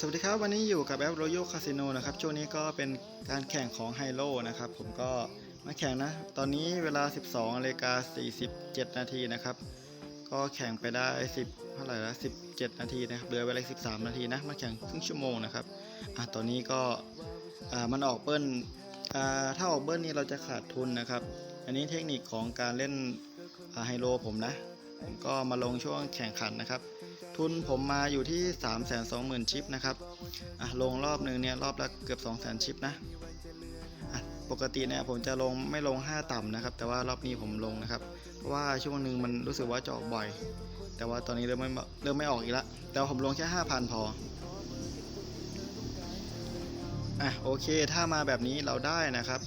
สวัสดีครับ วันนี้อยู่กับแอป Royal Casino นะครับ ช่วงนี้ก็เป็นการแข่งของไฮโลนะครับ ผมก็มาแข่งนะ ตอนนี้เวลา 12นาฬิกา47 นาทีนะครับ ก็แข่งไปได้ 10เท่าไหร่ละ17 นาทีนะครับเหลือเวลา13 นาทีนะ มาแข่งครึ่งชั่วโมงนะครับอะตอนนี้ก็อ่ามันออกเบิ้ลอ่าถ้าออกเบิ้ลนี่เราจะขาดทุนนะครับ อันนี้เทคนิคของการเล่นไฮโลผมนะ ก็มาลงช่วงแข่งขันนะครับ ทุนผมมาอยู่ที่ 3 2 0 0 0 0 ชิปนะครับอะลงรอบหนึ่งเนี่ยรอบละเกือบ2 0 0 0 0 ชิปนะปกติเนี่ยผมจะลงไม่ลง 5 ต่ำนะครับ แต่ว่ารอบนี้ผมลงนะครับ เพราะว่าช่วงหนึ่งมันรู้สึกว่าจะออกบ่อย แต่ว่าตอนนี้เริ่มไม่เริ่มไม่ออกอีกแล้วแต่ผมลงแค่ 5,000 พออะโอเคถ้ามาแบบนี้เราได้นะครับ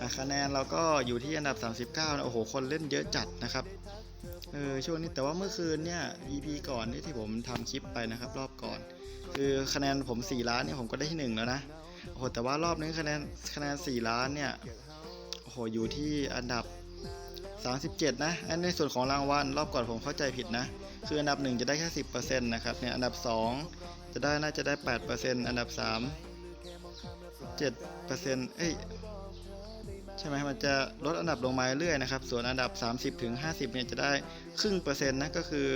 อะคะแนนเราก็อยู่ที่อันดับ 39นะโอ้โห คนเล่นเยอะจัดนะครับ เออช่วงนี้แต่ว่าเมื่อคืนเนี่ย EP ก่อนที่ที่ผมทำคลิปไปนะครับ รอบก่อน คือคะแนนผม 4 ล้านเนี่ยผมก็ได้ที่1แล้วนะโอ้โหแต่ว่ารอบนี้คะแนนคะแนน 4 ล้านเนี่ยโอ้โหอยู่ที่อันดับ 37 นะอันในส่วนของรางวัลรอบก่อนผมเข้าใจผิดนะ คืออันดับ 1 จะได้แค่ 10%นะครับเนี่ยอันดับ 2 จะได้น่าจะได้ 8%อันดับ 3 7%เอ้ย ใช่ไหมมันจะลดอันดับลงมาเรื่อยๆนะครับ ส่วนอันดับ 30ถึง50เนี่ยจะได้ครึ่งเปอร์เซ็นต์นะก็คือ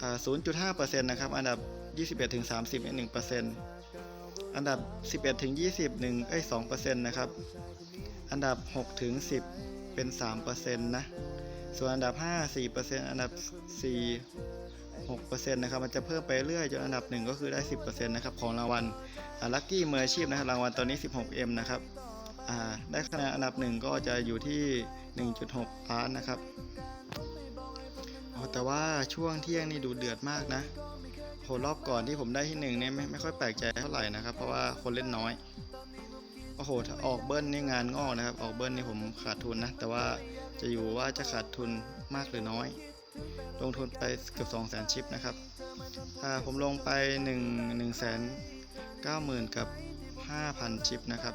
อ่า0.5%นะครับ อันดับ 21ถึง30เนี่ย1%อันดับ 11ถึง20หนึ่งเอ้ย2%นะครับ อันดับ6ถึง10 เป็น 3%นะ ส่วนอันดับ 5 4%อันดับ 4 6%นะครับ มันจะเพิ่มไปเรื่อยจนอันดับ 1 ก็คือได้ 10%นะครับ ของรางวัลลัคกี้มืออาชีพนะครับ รางวัลตอนนี้ 16M นะครับ ได้คะแนนอันดับหนึ่งก็จะอยู่ที่ 1.6 ล้านนะครับแต่ว่าช่วงเที่ยงนี่ดูเดือดมากนะโหรอบก่อนที่ผมได้ที่หนึ่งเนี่ยไม่ไม่ค่อยแปลกใจเท่าไหร่นะครับ เพราะว่าคนเล่นน้อยโอ้โหถ้าออกเบิ้ลนี่งานงอกนะครับ ออกเบิ้ลนี่ผมขาดทุนนะ แต่ว่าจะอยู่ว่าจะขาดทุนมากหรือน้อย ลงทุนไปเกือบ2 0 0 0 0 0 ชิปนะครับอ่าผมลงไป 1 1 9 0 0 0 0 กับ 5,000 ชิปนะครับ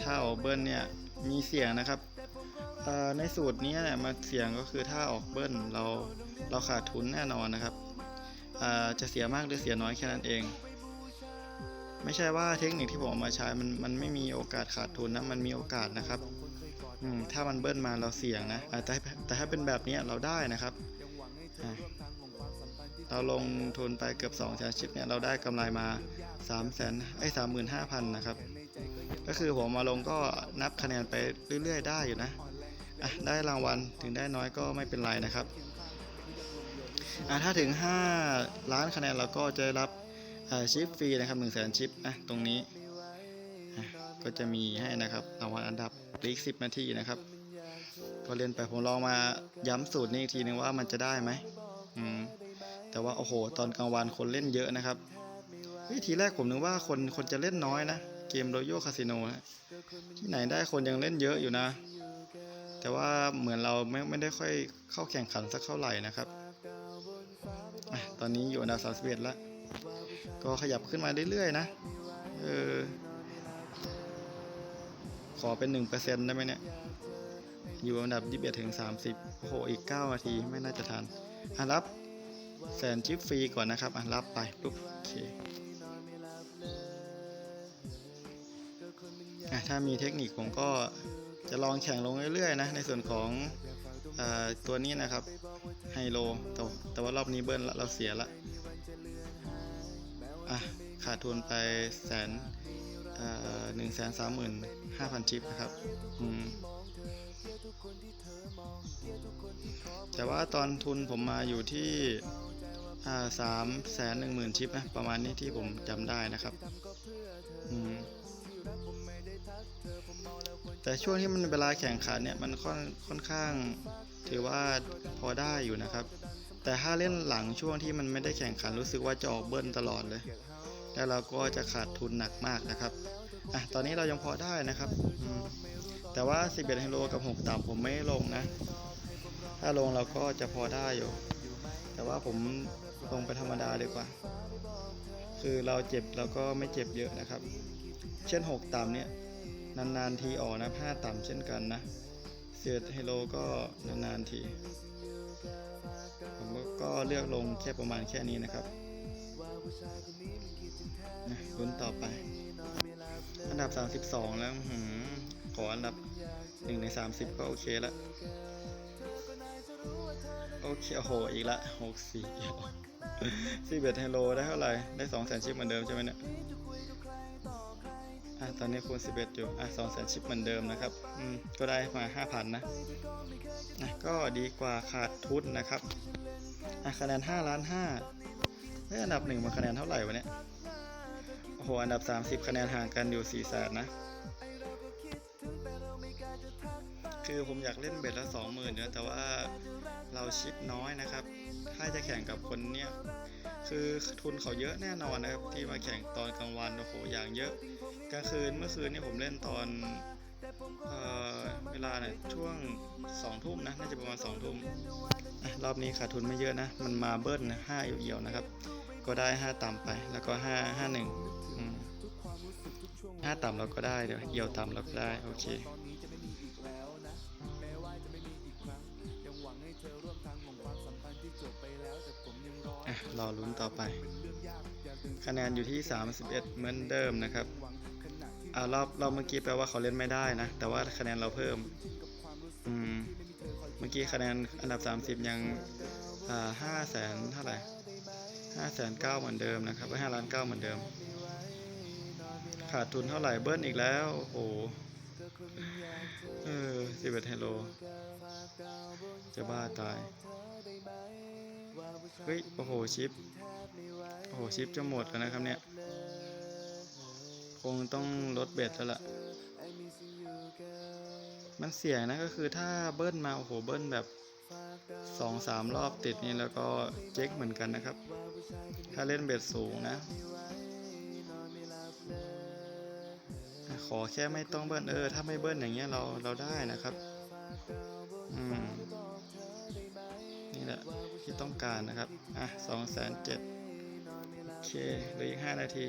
ถ้าออกเบิ้ลเนี่ยมีเสียงนะครับในสูตรนี้เนี่ยมาเสียงก็คือถ้าออกเบิ้ลเราเราขาดทุนแน่นอนนะครับจะเสียมากหรือเสียน้อยแค่นั้นเอง ไม่ใช่ว่าเทคนิคที่ผมเอามาใช้มันมันไม่มีโอกาสขาดทุนนะมันมีโอกาสนะครับถ้ามันเบิ้ลมาเราเสี่ยงนะแต่แต่ถ้าเป็นแบบนี้เราได้นะครับ เราลงทุนไปเกือบ2 0 0 0 0ชิปเนี่ยเราได้กำไรมา3 0 0 0 0 0ไอ้สามหมื่นห้าพันนะครับ ก็คือผมมาลงก็นับคะแนนไปเรื่อยๆ ได้อยู่นะอะได้รางวัลถึงได้น้อยก็ไม่เป็นไรนะครับอะถ้าถึง 5 ล้านคะแนนเราก็จะรับชิปฟรีนะครับ1 0 0 0 0แสนชิปนะตรงนี้ก็จะมีให้นะครับรางวัลอันดับอีก10นาทีนะครับ ก็เล่นไปผมลองมาย้ำสูตรนี้อีกทีนึงว่ามันจะได้ไหมอืม แต่ว่าโอ้โห ตอนกลางวันคนเล่นเยอะนะครับวิทีแรกผมนึกว่าคนคนจะเล่นน้อยนะ เกม Royal Casino นะที่ไหนได้คนยังเล่นเยอะอยู่นะ แต่ว่าเหมือนเราไม่ไม่ได้ค่อยเข้าแข่งขันสักเท่าไหร่นะครับอตอนนี้อยู่อันดับ31แล้วก็ขยับขึ้นมาเรื่อยๆนะเออขอเป็น1%ได้ไหมเนี่ย อยู่อันดับ21ถึง30โอ้โหอีก9นาทีไม่น่าจะทันอะรับ แสนชิปฟรีก่อนนะครับอะรับไปปุ๊บโอเคอะถ้ามีเทคนิคผมก็จะลองแข่งลงเรื่อยๆนะในส่วนของอตัวนี้นะครับไฮโลแต่แต่ว่ารอบนี้เบิ้ลเราเสียละอะขาดทุนไปแสนหนึ่งแสนสามหมื่นห้าพันชิปนะครับอืมแต่ว่าตอนทุนผมมาอยู่ที่ สามแสนหนึ่งหมื่นชิปนะประมาณนี้ที่ผมจำได้นะครับแต่ช่วงที่มันเวลาแข่งขันเนี่ยมันค่อนค่อนข้างถือว่าพอได้อยู่นะครับ แต่ถ้าเล่นหลังช่วงที่มันไม่ได้แข่งขันรู้สึกว่าจะออกเบิ้ลตลอดเลยแล้วเราก็จะขาดทุนหนักมากนะครับอะตอนนี้เรายังพอได้นะครับแต่ว่า 11ไฮโลกับ 6ต่ำผมไม่ลงนะ ถ้าลงเราก็จะพอได้อยู่ แต่ว่าผม ลงไปธรรมดาดีกว่า คือเราเจ็บเราก็ไม่เจ็บเยอะนะครับ เช่น 6 ต่ำเนี่ย นานๆทีออกนะ5ต่ำเช่นกันนะ เสียดไฮโลก็นานๆทีผมก็เลือกลงแค่ประมาณแค่นี้นะครับนะลุ้นต่อไป อันดับ 32 แล้วหืขออันดับ 1 ใน 30 ก็โอเคละโอเคโอ้โหอีกละ 64 41เฮโลได้เท่าไหร่ ได้2แสนชิปเหมือนเดิมใช่ไหมเนี่ยอะตอนนี้คูณ11อยู่อะ2แสนชิปเหมือนเดิมนะครับ อืม ก็ได้มา5,000นะอะก็ดีกว่าขาดทุนนะครับอะคะแนน5ล้าน5ได้ยอันดับ1มาคะแนนเท่าไหร่วะเนี่ยโอ้โห อันดับ30คะแนนห่างกันอยู่4แสนนะ คือผมอยากเล่นเบ็ดละ20,000เนี่ยแต่ว่าเราชิปน้อยนะครับ ถ้าจะแข่งกับคนเนี้ยคือทุนเขาเยอะแน่นอนนะครับที่มาแข่งตอนกลางวันโอ้โหอย่างเยอะกลางคืนเมื่อคืนนี่ผมเล่นตอนเอ่อเวลาเนี่ยช่วง2ทุ่มนะน่าจะประมาณ2ทุ่มรอบนี้ขาดทุนไม่เยอะนะ มันมาเบิ้ลนะ5เอี่ยวๆนะครับ ก็ได้5ต่ำไปแล้วก็5 5 1อืม5ต่ำเราก็ได้เดี๋ยวเอี่ยวต่ำเราก็ได้โอเค รอลุ้นต่อไป คะแนนอยู่ที่ 31 เหมือนเดิมนะครับอ่ารอบรอบเมื่อกี้แปลว่าเขาเล่นไม่ได้นะ แต่ว่าคะแนนเราเพิ่มอืมเมื่อกี้คะแนนอันดับ 30 ยังอ่าห้าแสนเท่าไหร่ห้าแสนเก้าเหมือนเดิมนะครับห้าล้านเก้าเหมือนเดิม ขาดทุนเท่าไหร่เบิ้ลอีกแล้วโอ้โหเออสิบเอ็ดเฮโลจะบ้าตาย เฮ้ย โอ้โห ชิป โอ้โห ชิปจะหมดแล้วนะครับเนี่ย คงต้องลดเบ็ดแล้วล่ะ มันเสี่ยงนะก็คือถ้าเบิ้ลมา โอ้โห เบิ้ลแบบสองสามรอบติดนี่แล้วก็เจ๊กเหมือนกันนะครับ ถ้าเล่นเบ็ดสูงนะ ขอแค่ไม่ต้องเบิ้ลเออ ถ้าไม่เบิ้ลอย่างเงี้ยเราเราได้นะครับ อืม ที่ต้องการนะครับ อะสองแสนเจ็ดโอเคเหลืออีกห้านาที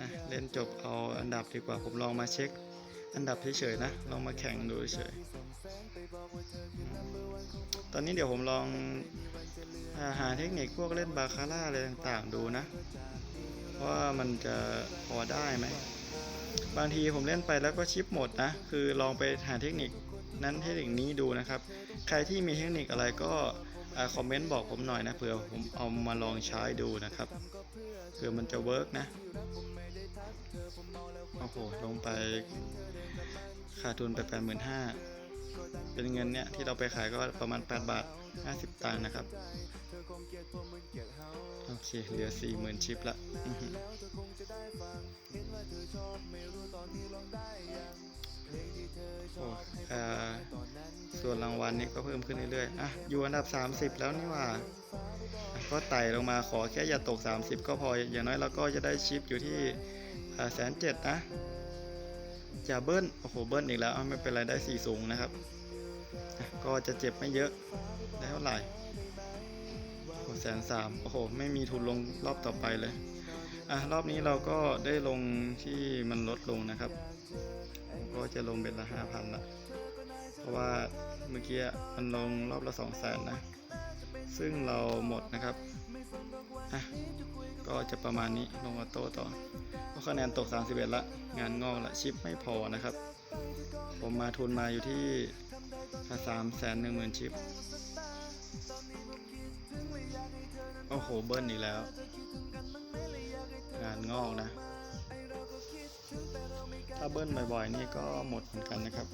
อะ เล่นจบเอาอันดับดีกว่าผมลองมาเช็ค อันดับเฉยๆนะ ลองมาแข่งดูเฉย ตอนนี้เดี๋ยวผมลองอาหาเทคนิคพวกเล่นบาคาร่าอะไรต่างๆดูนะ ว่ามันจะพอได้ไหม บางทีผมเล่นไปแล้วก็ชิปหมดนะ คือลองไปหาเทคนิค นั้นเทคนิคนี้ดูนะครับ ใครที่มีเทคนิคอะไรก็คอมเมนต์บอกผมหน่อยนะเผื่อผมเอามาลองใช้ดูนะครับเผื่อมันจะเวิร์กนะโอ้โหลงไปขาดทุนไปแปดหมื่นห้าเป็นเงินเนี่ยที่เราไปขายก็ประมาณ 8 บาท 50 ตังค์นะครับ โอเค เหลือ 40,000 ชิปละโอ้อ่า ส่วนรางวัลนี่ก็เพิ่มขึ้นเรื่อยๆอะอยู่อันดับ 30 แล้วนี่ว่า ก็ไต่ลงมาขอแค่อย่าตก 30 ก็พออย่างน้อยเราก็จะได้ชิปอยู่ที่แสนเจ็ดนะอย่าเบิ้ลโอ้โหเบิ้ลอีกแล้วไม่เป็นไรได้สี่สูงนะครับ ก็จะเจ็บไม่เยอะได้เท่าไหร่โอ้แสนสามโอ้โหไม่มีทุนลงรอบต่อไปเลยอะรอบนี้เราก็ได้ลงที่มันลดลงนะครับ ก็จะลงเป็นละห้าพันละ เพราะว่าเมื่อกี้มันลงรอบละสองแสนนะ ซึ่งเราหมดนะครับอะก็จะประมาณนี้ลงออโต้ต่อเพราะคะแนนตก 31 ละ งานงอกละชิปไม่พอนะครับ ผมมาทุนมาอยู่ที่สามแสนหนึ่งหมื่นชิป โอ้โหเบิ้ลอีกแล้ว งานงอกนะ ถ้าเบิ้ลบ่อยๆ นี่ก็หมดเหมือนกันนะครับ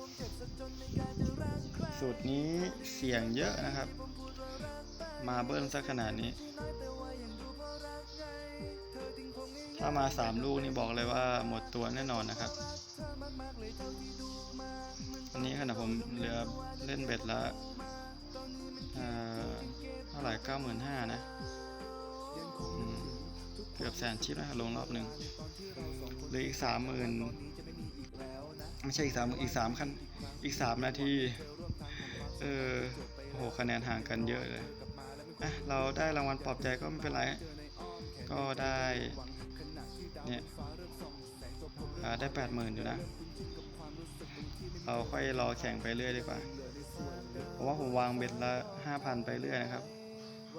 สูตรนี้เสี่ยงเยอะนะครับ มาเบิ้ลสักขนาดนี้ ถ้ามาสามลูกนี่บอกเลยว่าหมดตัวแน่นอนนะครับ อันนี้ขณะผมเหลือเล่นเบ็ดละเอ่อเท่าไหร่เก้าหมื่นห้านะเกือบแสนชิปนะลงรอบหนึ่งเหลืออีกสามหมื่น ไม่ใช่อีกสามอีกสามคันอีกสามนาที เออโอ้โหคะแนนห่างกันเยอะเลยอะเราได้รางวัลปลอบใจก็ไม่เป็นไร ก็ได้เนี่ยได้แปดหมื่นอยู่นะเราค่อยรอแข่งไปเรื่อยดีกว่าเพราะว่าผมวางเบ็ดละห้าพันไปเรื่อยนะครับ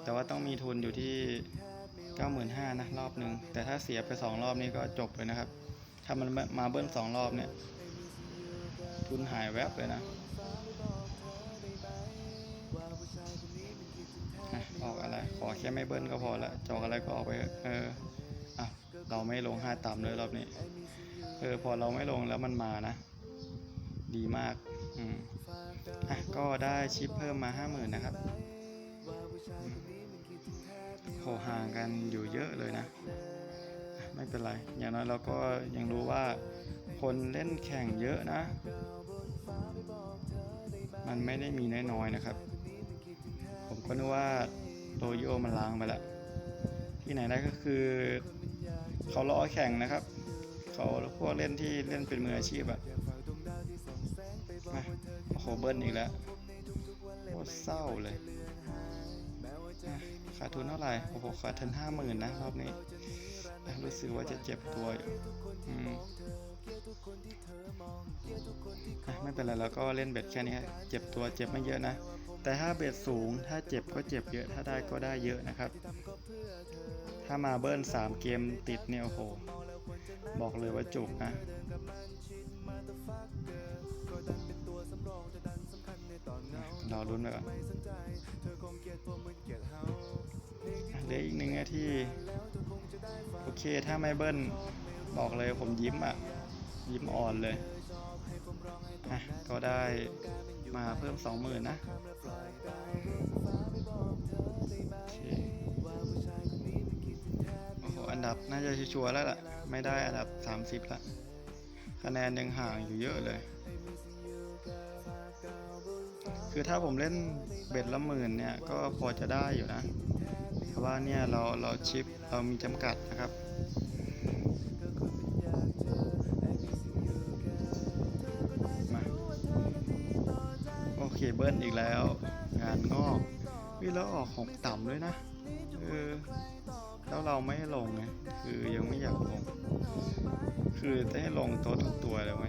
แต่ว่าต้องมีทุนอยู่ที่95,000นห้านะรอบหนึ่งแต่ถ้าเสียไป2รอบนี้ก็จบเลยนะครับ ถ้ามันมาเบิ้ลสองรอบเนี่ย ทุนหายแวบเลยนะออกอะไร ขอแค่ไม่เบิ้ลก็พอละจอกอะไรก็ออกไป เอออะเราไม่ลงห้าต่ำเลยรอบนี้ เออ พอเราไม่ลงแล้วมันมานะ ดีมาก อืมอะก็ได้ชิปเพิ่มมาห้าหมื่นนะครับโหห่างกันอยู่เยอะเลยนะ ไม่เป็นไร อย่างน้อยเราก็ยังรู้ว่าคนเล่นแข่งเยอะนะ มันไม่ได้มีน้อยๆนะครับ ผมก็นึกว่าโรโยมันล้างไปแล้ว ที่ไหนได้ก็คือ เขาล้อแข่งนะครับ เขาพวกเล่นที่เล่นเป็นมืออาชีพอะมาโอ้โหเบิ้ลอีกแล้วโคตรเศร้าเลยขาดทุนเท่าไหร่ โอ้โห ขาดทุนห้าหมื่นนะรอบนี้ รู้สึกว่าจะเจ็บตัวอยู่อืม ไม่เป็นไรเราก็เล่นเบ็ดแค่นี้เจ็บตัวเจ็บไม่เยอะนะ แต่ถ้าเบ็ดสูงถ้าเจ็บก็เจ็บเยอะถ้าได้ก็ได้เยอะนะครับ ถ้ามาเบิ้ล3 เกมติดเนี่ยโอ้โห บอกเลยว่าจุกนะเราลุ้นไปก่อนเหลืออีกหนึ่งนาทีโอเคถ้าไม่เบิ้ลบอกเลยผมยิ้มอะ ยิ้มอ่อนเลย อะก็ได้มาเพิ่ม 20,000 นะโอเคโอ้โหอันดับน่าจะชัวร์แล้วล่ะ ไม่ได้อันดับ 30ละคะแนนยังห่างอยู่เยอะเลย คือถ้าผมเล่นเบ็ดละหมื่นเนี่ย ก็พอจะได้อยู่นะเพราะว่าเนี่ยเราเราชิปเรามีจำกัดนะครับ เบิ้ลอีกแล้ว งานงอกวิแล้วออกหกต่ำด้วยนะเออแล้วเราไม่ลงไงคือยังไม่อยากลง คือจะให้ลงโต๊ะทุกตัวเลยไหม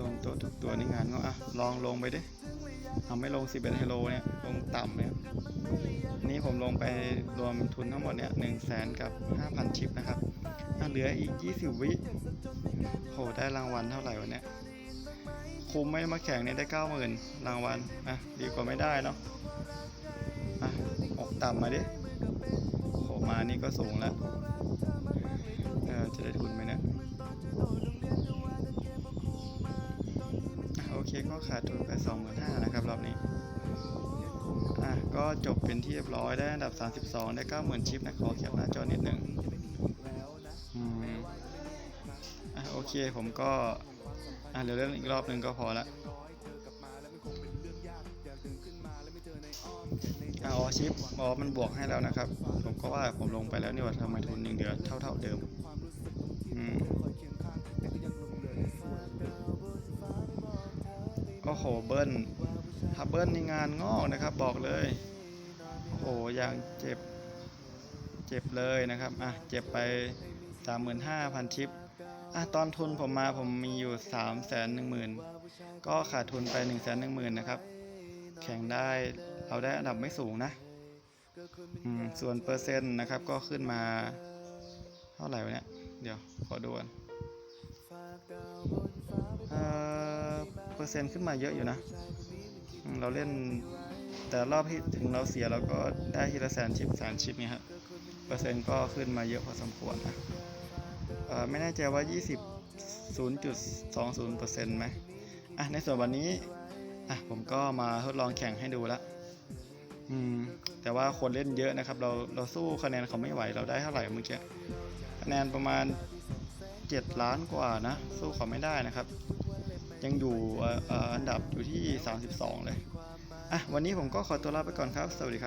ลงโต๊ะทุกตัวในงานก็อะลองลงไปดิเอาไม่ลง11เฮโลเนี่ยลงต่ำเนี่ยนี้ผมลงไปรวมทุนทั้งหมดเนี่ยหนึ่งแสนกับ5,000ชิปนะครับเหลืออีก20วิโหได้รางวัลเท่าไหร่วะเนี่ย คุ้มไหม่มาแข่งเนี่ยได้90,000รางวัลอะดีกว่าไม่ได้เนาะอะออกต่ำมาดิโหมานี่ก็สูงแล้วเออจะได้ทุนไหมเนี่ยอะโอเคก็ขาดทุนไป25,000นะครับรอบนี้อะก็จบเป็นที่เรียบร้อยได้อันดับ 32 ได้ 90,000 ชิปนะขอแคปหน้าจอนิดหนึ่งอืมอะโอเคผมก็ อะเดี๋ยวเล่นอีกรอบหนึ่งก็พอละอะอ๋อชิปอ๋อมันบวกให้แล้วนะครับ ผมก็ว่าผมลงไปแล้วนี่ว่าทำไมทุนยังเหลือเท่าเท่าเดิมอืมโอ้โหเบิ้ลถ้าเบิ้ลในงานงอกนะครับบอกเลย โอ้โหยางเจ็บ เจ็บเลยนะครับ อะ เจ็บไป สามหมื่นห้าพันชิปอะตอนทุนผมมาผมมีอยู่สามแสนหนึ่งหมื่นก็ขาดทุนไปหนึ่งแสนหนึ่งหมื่นนะครับ แข่งได้เราได้อันดับไม่สูงนะ อืม ส่วนเปอร์เซ็นต์นะครับ ก็ขึ้นมา เท่าไหร่วะเนี่ย เดี๋ยว ขอดูกันเอ่อเปอร์เซ็นต์ขึ้นมาเยอะอยู่นะ เราเล่นแต่รอบที่ถึงเราเสียเราก็ได้ทีละแสนชิปแสนชิปเนี่ยครับเปอร์เซ็นต์ก็ขึ้นมาเยอะพอสมควรนะ เออไม่แน่ใจว่า 20 0.20เปอร์เซ็นต์ไหมอะในส่วนวันนี้อะผมก็มาทดลองแข่งให้ดูละอืมแต่ว่าคนเล่นเยอะนะครับ เราเราสู้คะแนนเขาไม่ไหวเราได้เท่าไหร่เมื่อกี้คะแนนประมาณ 7 ล้านกว่านะ สู้เขาไม่ได้นะครับ ยังอยู่อ่อเอ่ออันดับอยู่ที่ 32 เลยอะวันนี้ผมก็ขอตัวลาไปก่อนครับ สวัสดีครับ